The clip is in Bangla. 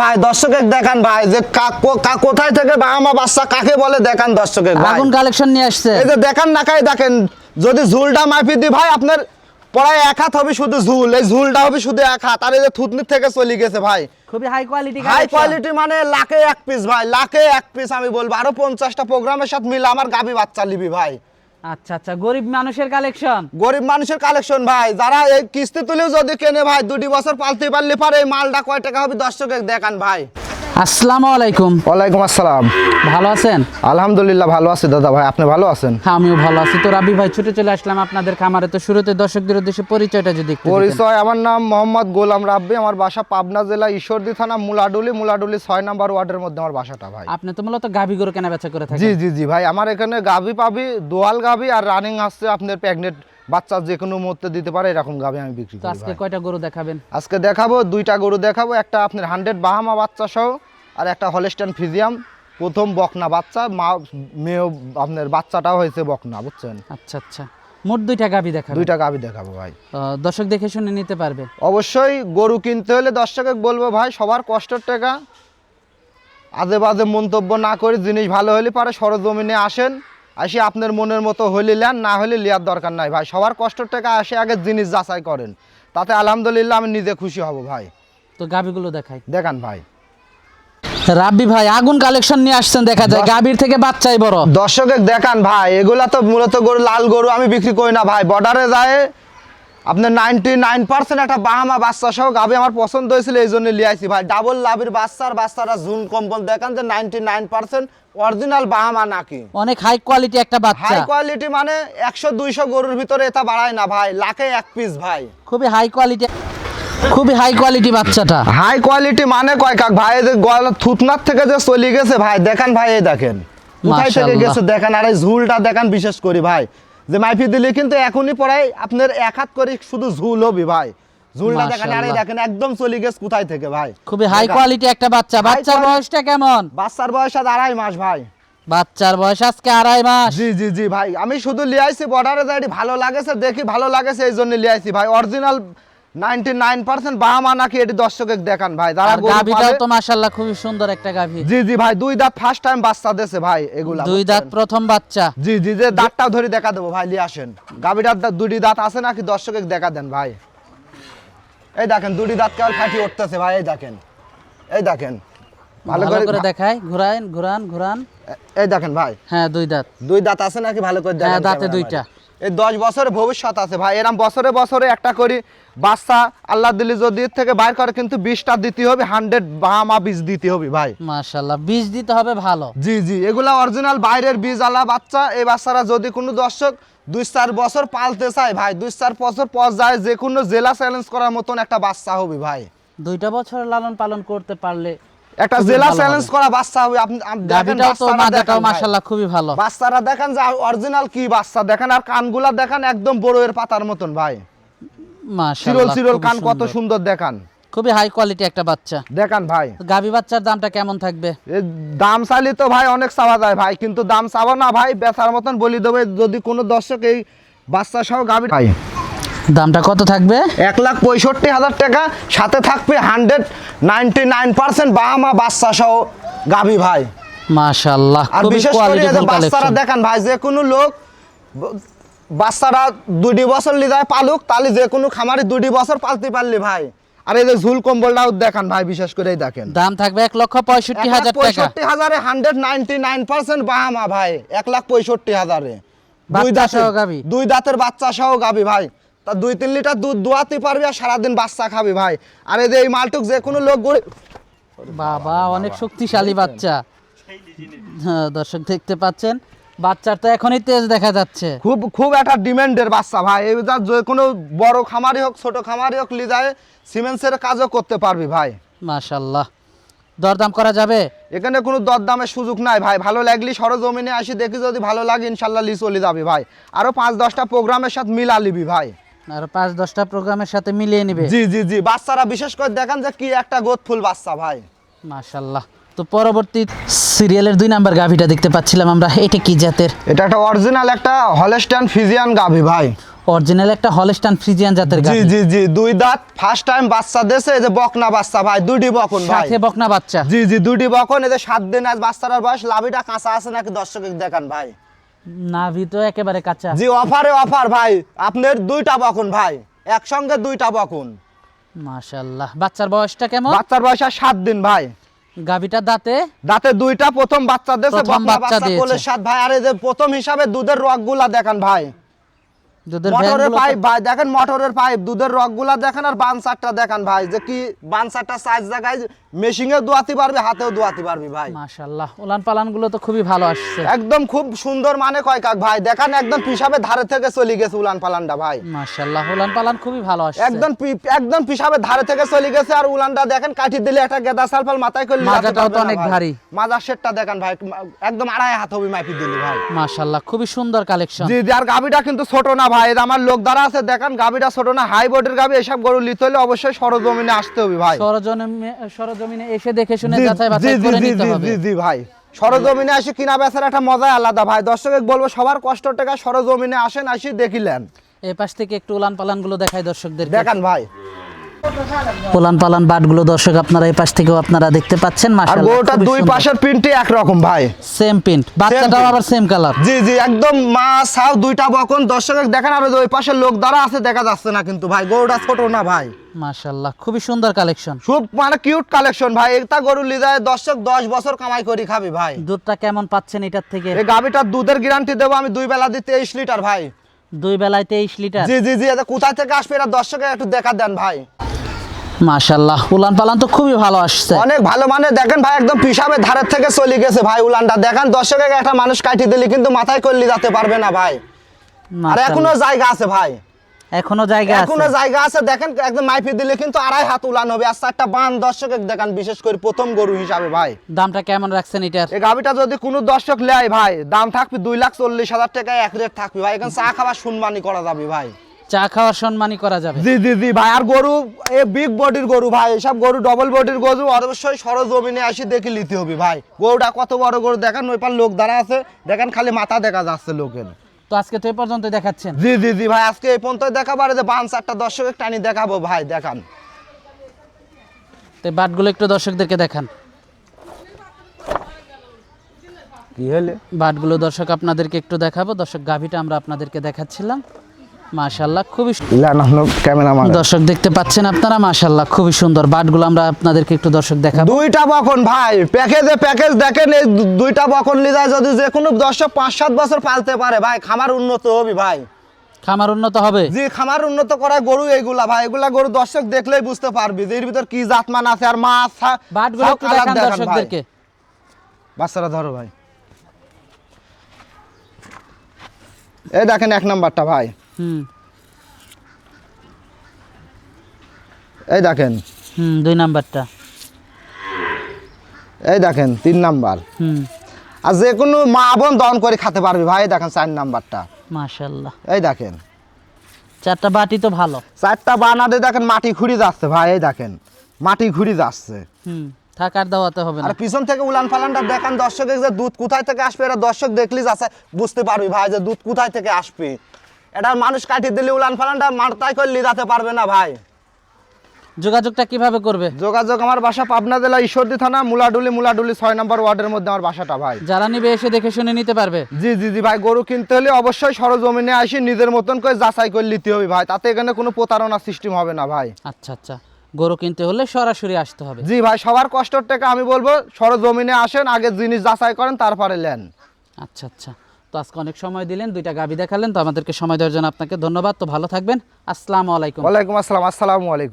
ভাই দর্শকের দেখান ভাই যে কোথায় থেকে বাহামা বাচ্চা কাকে বলে দেখান দর্শকের আগুন কালেকশন নিয়ে আসছে। এই যে দেখান দেখেন যদি ঝুলটা মাপি দি ভাই আপনার পড়ায় এক হাত হবে শুধু ঝুল এই ঝুলটা হবে শুধু এক হাত আর এই যে থুতনির থেকে চলে গেছে ভাই। খুবই হাই কোয়ালিটি হাই কোয়ালিটি মানে লাখে এক পিস ভাই লাখে এক পিস আমি বলব। আরও পঞ্চাশটা প্রোগ্রামের সাথে মিলে আমার গাবি বাচ্চা লিবি ভাই। আচ্ছা আচ্ছা গরিব মানুষের কালেকশন গরিব মানুষের কালেকশন ভাই। যারা এই কিস্তি তুলেও যদি কেনে, ভাই, দুটি বছর পালতে পারলে পারে, এই মালটা কয় টাকা হবে? দর্শক, দেখান, ভাই। আসসালামু আলাইকুম। ওয়ালাইকুম আসসালাম। ভালো আছেন? আলহামদুলিল্লাহ ভালো আছি দাদা ভাই। আপনি ভালো আছেন? হ্যাঁ আমিও ভালো আছি। তো রাবি ভাই ছুটে চলে আসলাম আপনাদের খামারে। তো শুরুতে দর্শকদের উদ্দেশ্যে পরিচয়টা যদি পরিচয় আমার নাম মোহাম্মদ গোলাম রাব্বি। আমার বাসা পাবনা জেলা ঈশ্বরদী থানা মুলাডুলি। মুলাডুলি ছয় নাম্বার ওয়ার্ডের মধ্যে আমার বাসাটা ভাই। আপনি তো মূলত গাভী গরু কেনা বেচা করে থাকেন। জি জি জি ভাই। আমার এখানে গাভি পাবি দোয়াল গাভি আর রানিং আসছে আপনার প্রেগনেন্ট বাচ্চা যে কোনো মুহূর্তে দিতে পারে এরকম গাভি আমি বিক্রি করি আজকে কয়টা গরু দেখাবেন? আজকে দেখাবো দুইটা গরু দেখাবো। একটা আপনার হান্ড্রেড বাহামা বাচ্চা সহ আর একটা হলেস্টান ফিজিয়াম প্রথম বকনা বাচ্চা মা মেয়ে আপনার বাচ্চাটাও হয়েছে বকনা বুঝছেন? আচ্ছা আচ্ছা। মোট দুইটা গাভী দেখাবেন? দুইটা গাভি দেখাবো ভাই। দর্শক দেখে শুনে নিতে পারবে। অবশ্যই গরু কিনতে হলে দর্শকে বলব ভাই সবার কষ্টের টাকা। আজে বাজে মন্তব্য না করে জিনিস ভালো হলে পারে সরজমিনে আসেন আসি আপনার মনের মতো হলে নেন না হলে লিয়ার দরকার নাই ভাই। সবার কষ্টের টাকা আসে আগে জিনিস যাচাই করেন। তাতে আলহামদুলিল্লাহ আমি নিজে খুশি হব ভাই। তো গাভীগুলো দেখাই। দেখান ভাই। রাব্বি ভাই আগুন কালেকশন নিয়ে আসছেন দেখা যায়। গাভীর থেকে বাচ্চাই বড়। দর্শকে দেখান ভাই এগুলা তো মূলত গরু লাল গরু আমি বিক্রি করি না ভাই। বর্ডারে যায় আপনার নাইনটি নাইন পার্সেন্ট একটা বাহামা বাচ্চা সহ গাবি আমার পছন্দ হয়েছিল এই জন্য লিয়ে আইছি ভাই। ডাবল লাভির বাচ্চার বাচ্চারা জুন কম্বল দেখান যে নাইনটি নাইন পার্সেন্ট অরিজিনাল বাহামা নাকি। অনেক হাই কোয়ালিটি একটা বাচ্চা। হাই কোয়ালিটি মানে একশো দুইশো গরুর ভিতরে এটা বাড়ায় না ভাই লাখে এক পিস ভাই। খুবই হাই কোয়ালিটি খুবই হাই কোয়ালিটি বাচ্চাটা। হাই কোয়ালিটি মানে কয় কাক? ভাই গলা থুতনার থেকে যে চলে গেছে ভাই দেখেন ভাই এই দেখেন। কোথায় থেকে গেছে দেখেন আর এই ঝুলটা দেখেন বিশেষ করি ভাই। যে মাইফি দিলে কিন্তু এখনই পড়াই আপনার এক হাত করে শুধু ঝুল হবি ভাই। ঝুলটা দেখেন আর দেখেন একদম চলে গেছে কোথায় থেকে ভাই? খুবই হাই কোয়ালিটি একটা বাচ্চা। বাচ্চার বয়সটা কেমন? বাচ্চার বয়স আজ আড়াই মাস ভাই। বাচ্চার বয়স আজকে আড়াই মাস। জি জি জি ভাই। আমি শুধু লিয়াইছি বর্ডারে যাই ভালো লাগেছে দেখি ভালো লাগেছে এই জন্য লিয়াইছি ভাই। অরিজিনাল নাইনটি নাইন পার্সেন্ট বাহামা নাকি এটি দর্শকে দেখান ভাই। যারা আর গরু গাভীটাও পালে- তো মাশাআল্লাহ খুবই সুন্দর একটা গাভী। জি জি ভাই দুই দাঁত ফার্স্ট টাইম বাচ্চা দেছে ভাই এগুলা দুই দাঁত প্রথম বাচ্চা। জি জি যে দাঁতটাও ধরে দেখা দেবো ভাই লিয়ে আসেন। গাভীটার দুটি দাঁত আছে নাকি দর্শকে দেখা দেন ভাই? এই দেখেন দুটি দাঁত কেবল ফাটি উঠতেছে ভাই এই দেখেন। এই দেখেন ভালো করে ঘুরান ঘুরান। ঘুরান এই দেখেন ভাই। হ্যাঁ দুই দাঁত। দুই দাঁত আছে নাকি ভালো করে দেখেন হ্যাঁ, দাঁতে দুইটা। এই দশ বছরের ভবিষ্যৎ আছে ভাই। এরম বছরে বছরে একটা করি বাচ্চা আল্লাহ দিল্লি যদি থেকে বাইর করে কিন্তু বিশটা দিতে হবে হান্ড্রেড বাহামা বীজ দিতে হবে ভাই। মাশাআল্লাহ বীজ দিতে হবে ভালো। জি জি এগুলা অরিজিনাল বাইরের বীজ আলা বাচ্চা। এই বাচ্চারা যদি কোনো দর্শক দুই চার বছর পালতে চায় ভাই দুই চার বছর পর যায় যে কোনো জেলা চ্যালেঞ্জ করার মতন একটা বাচ্চা হবে ভাই। দুইটা বছর লালন পালন করতে পারলে একটা জেলা চ্যালেঞ্জ করা বাচ্চা হবে আপনি দেখেন। মাশাআল্লাহ খুবই ভালো। বাচ্চারা দেখেন যে অরিজিনাল কি বাচ্চা দেখেন আর কানগুলা দেখেন একদম বড়ের পাতার মতন ভাই। মাশাআল্লাহ চিরল খুবই কান কত সুন্দর। দেখান। খুবই হাই কোয়ালিটি একটা বাচ্চা। দেখান ভাই। গাভী বাচ্চার দামটা কেমন থাকবে? দাম চাইলে তো ভাই অনেক চাওয়া যায় ভাই কিন্তু দাম চাবো না ভাই বেচার মতন বলি দেবে যদি কোনো দর্শক এই বাচ্চা সহ গাভী ভাই দামটা কত থাকবে? এক লাখ পঁয়ষট্টি হাজার টাকা সাথে থাকবে হান্ড্রেড নাইনটি নাইন পার্সেন্ট বাহামা বাচ্চা সহ গাভী ভাই। মাশাআল্লাহ আর বিশেষ করে বাচ্চারা দেখান ভাই যে কোনো লোক বাচ্চারা দুটি বছর লিদায় পালুক তাহলে যে কোনো খামারে দুটি বছর পালতে পারলি ভাই। আর এই যে ঝুল কম্বলটাও দেখান ভাই বিশেষ করে দেখেন। দাম থাকবে এক লক্ষ পঁয়ষট্টি হাজার পঁয়ষট্টি হাজারে হান্ড্রেড নাইনটি নাইন পার্সেন্ট বাহামা ভাই এক লাখ পঁয়ষট্টি হাজারে। দুই দাঁতের সহ গাভী? দুই দাঁতের বাচ্চা সহ গাবি ভাই। তা দুই তিন লিটার দুধ দোয়াতে পারবি আর সারাদিন বাচ্চা খাবি ভাই। আর এই যে এই মালটুক যে কোনো লোক গরিব বাবা অনেক শক্তিশালী বাচ্চা। হ্যাঁ, দর্শক দেখতে পাচ্ছেন বাচ্চার তো এখনই তেজ দেখা যাচ্ছে। খুব খুব একটা ডিমান্ডের বাচ্চা ভাই। এই যা যে কোনো বড় খামারি হোক ছোট খামারি হোক লিজায় সিমেন্সের কাজও করতে পারবি ভাই। মাশাআল্লাহ। দরদাম করা যাবে? এখানে কোনো দরদামের সুযোগ নাই ভাই। ভালো লাগলি সরজমিনে আসি দেখি যদি ভালো লাগে ইনশাল্লাহ লি চলে যাবি ভাই। আরও পাঁচ দশটা প্রোগ্রামের সাথে মিলা লিবি ভাই। আর পাঁচ দশটা প্রোগ্রামের সাথে মিলিয়ে নিবে। জি জি জি। বাচ্চারা বিশেষ করে দেখেন যে কি একটা গোদ ফুল বাচ্চা ভাই। মাশাআল্লাহ তো পরবর্তী সিরিয়ালের দুই নাম্বার গাভিটা দেখতে পাচ্ছিলাম আমরা। এটা কি জাতের? এটা একটা অরিজিনাল একটা ফিজিয়ান গাভি ভাই। অরিজিনাল একটা ফ্রিজিয়ান জাতের জি জি জি। দুই দাঁত ফার্স্ট টাইম বাচ্চা এই যে বকনা বাচ্চা ভাই। দুইটি বকন ভাই। সাথে বকনা বাচ্চা। জি জি দুইটি বকন এই যে সাত দিন আজ বাচ্চাটার বয়স লাভিটা কাঁচা আছে নাকি দর্শক দেখান ভাই। নাভি তো একেবারে কাঁচা। জি অফারে অফার ভাই। আপনার দুইটা বকন ভাই। একসঙ্গে দুইটা বকন। মাশাআল্লাহ। বাচ্চার বয়সটা কেমন? বাচ্চার বয়স আর সাত দিন ভাই। গাভীটার দাঁতে? দাঁতে দুইটা প্রথম বাচ্চা দিয়েছে প্রথম বাচ্চা দিয়েছে। ভাই। আরে যে প্রথম হিসাবে দুধের রগগুলা দেখান ভাই। মোটরের পাইপ ভাই দেখেন মোটরের পাইপ দুধের দেখেন আর বানসারটা দেখেন ভাই যে কি বানসারটা সাইজ জায়গায় মেশিংয়ে দোয়াতে পারবি হাতেও দোয়াতে পারবি ভাই। মাশাল্লাহ উলান পালানগুলো তো খুবই ভালো আসছে। একদম খুব সুন্দর মানে কয় কাক ভাই দেখান একদম পিসাবে ধারে থেকে চলে গেছে উলান পালানটা ভাই। মাশাল্লাহ উলান পালান খুবই ভালো আসছে। একদম একদম পিসাবে ধারে থেকে চলে গেছে আর উলানটা দেখেন কাঠি দিলে একটা গেদা সালফাল মাথায় করে লিয়াতে মাজাটাও তো অনেক ভারী। মাজার সেটটা দেখেন ভাই একদম আড়াই হাত হবে মাইপি দিলি ভাই। মাশাল্লাহ খুবই সুন্দর কালেকশন জি জি আর গাবিটা কিন্তু ছোট না ভাই। এটা আমার লোক দ্বারা আছে। দেখেন গাবিটা ছোট না হাই বোর্ডের গাবি এসব গরু লিতে হলে অবশ্যই সরজমিনে আসতে হবে ভাই। সরজমিনে সরজমিনে এসে দেখে শুনে যাচাই বাছাই করে নিতে হবে। জি, জি ভাই। সরজমিনে আসে কিনা বেচার একটা মজাই আলাদা ভাই। দর্শক বলব সবার কষ্ট টাকা সরজমিনে আসেন আসি দেখিলেন। এই পাশ থেকে একটু উলান পালানগুলো দেখাই দর্শকদের দেখান ভাই। পালান বাটগুলো দর্শক আপনারা এই পাশ থেকেও আপনারা দেখতে পাচ্ছেন মাশাআল্লাহ গরুটা দুই পাশের প্রিন্টই একরকম ভাই। সেম প্রিন্ট বাচ্চাটাও আবার সেম কালার জি জি একদম মা সাও দুইটা বকন। দর্শক দেখেন আর ওই পাশের লোক দ্বারা আছে দেখা যাচ্ছে না কিন্তু ভাই। গরুটা ছোট না ভাই। মাশাআল্লাহ খুবই সুন্দর কালেকশন খুব মানে কিউট কালেকশন ভাই। একটা গরু লিজায় দর্শক দশ বছর কামাই করি খাবি ভাই। দুধটা কেমন পাচ্ছেন এটার থেকে? এই গাবিটার দুধের গ্যারান্টি দেবো আমি দুই বেলা দিতে তেইশ লিটার ভাই। দুই বেলায় তেইশ লিটার? জি জি জি এটা কোথায় থেকে আসবে এটা দর্শকে একটু দেখা দেন ভাই। মাশাআল্লাহ উলান পালান তো খুবই ভালো আসছে। অনেক ভালো মানে দেখেন ভাই একদম পিসাবে ধারের থেকে চলে গেছে ভাই উলানটা। দেখেন দর্শকে একটা মানুষ কাটি দিলে কিন্তু মাথায় করলে যেতে পারবে না ভাই। আর এখনও জায়গা আছে ভাই। এখনও জায়গা এখনও জায়গা আছে দেখেন একদম মাইপি দিলে কিন্তু আড়াই হাত উলান হবে। আর চারটা বান দর্শকে দেখান বিশেষ করে প্রথম গরু হিসাবে ভাই। দামটা কেমন রাখছেন এটার? এই গাভিটা যদি কোনো দর্শক নেয় ভাই দাম থাকবে দুই লাখ চল্লিশ হাজার টাকায় এক রেট থাকবে ভাই। এখানে চা খাবার শুনবানি করা যাবে ভাই। চা খাওয়ার সম্মানই করা যাবে। জি জি জি ভাই আর গরু এ বিগ বডির গরু ভাই এসব গরু ডবল বডির গরু অবশ্যই সরজমিনে আসি দেখে নিতে হবে ভাই। গরুটা কত বড় গরু দেখেন ওই পার লোক দাঁড়া আছে দেখেন খালি মাথা দেখা যাচ্ছে লোকের। তো আজকে তো এই পর্যন্ত দেখাচ্ছেন? জি জি জি ভাই আজকে এই পর্যন্ত দেখাবার যে বান চারটা দর্শকের টানি দেখাবো ভাই দেখান। তো বাটগুলো একটু দর্শকদেরকে দেখান। কি হলে? বাটগুলো দর্শক আপনাদেরকে একটু দেখাবো দর্শক গাভিটা আমরা আপনাদেরকে দেখাচ্ছিলাম। মাশাল্লাহ খুবই দর্শক দেখতে পাচ্ছেন আপনারা মাশাল্লাহ খুবই সুন্দর বাটগুলো আমরা আপনাদেরকে একটু দর্শক দেখাবো। দুইটা বকন ভাই প্যাকেজে প্যাকেজ দেখেন এই দুইটা বকন লিজায় যদি যে কোনো দর্শক পাঁচ সাত বছর পালতে পারে। ভাই খামার উন্নত হবে ভাই। খামার উন্নত হবে? জি খামার উন্নত করা গরু এইগুলা ভাই। এগুলা গরু দর্শক দেখলেই বুঝতে পারবি যে এর ভিতর কি জাতমান আছে আর মাছ বাটগুলো একটু দেখান দর্শকদেরকে। বাচ্চারা ধরো ভাই। এই দেখেন এক নাম্বারটা ভাই। হুম। এই দেখেন। হুম দুই নাম্বারটা। এই দেখেন তিন নাম্বার। হুম। আর যে কোনো মা বোন দহন করে খেতে পারবি ভাই দেখেন চার নাম্বারটা। মাশাল্লাহ এই দেখেন। চারটা বাটি তো ভালো। চারটা বানাতে দেখেন মাটি ঘুরি যাচ্ছে ভাই এই দেখেন। মাটি ঘুরি যাচ্ছে। হুম থাকার দাওয়াতে হবে আর পিছন থেকে উলান ফালানটা দেখেন দর্শকের যে দুধ কোথায় থেকে আসবে এটা দর্শক দেখলি যাচ্ছে বুঝতে পারবি ভাই যে দুধ কোথায় থেকে আসবে। এটা মানুষ কাটি দিলে উলান ফালানটা মারতাই করলে যেতে পারবে না ভাই। যোগাযোগটা কীভাবে করবে? যোগাযোগ আমার বাসা পাবনা জেলা ঈশ্বরদী থানা মুলাডুলি মুলাডুলি ছয় নম্বর ওয়ার্ডের মধ্যে আমার বাসাটা ভাই। যারা নিবে এসে দেখে শুনে নিতে পারবে। জি জি জি ভাই গরু কিনতে হলে অবশ্যই সরজমিনে আসি নিজের মতন করে যাচাই করে নিতে হবে ভাই। তাতে এখানে কোনো প্রতারণা সিস্টেম হবে না ভাই। আচ্ছা আচ্ছা। গরু কিনতে হলে সরাসরি আসতে হবে। জি ভাই সবার কষ্টর টাকা আমি বলব সরজমিনে আসেন আগে জিনিস যাচাই করেন তারপরে নেন। আচ্ছা আচ্ছা। তো আজকে অনেক সময় দিলেন, দুইটা গাবি দেখালেন, তো আমাদেরকে সময় দেওয়ার জন্য আপনাকে ধন্যবাদ। তো ভালো থাকবেন। আসসালামু আলাইকুম। ওয়ালাইকুম আসসালাম। আসসালামু আলাইকুম।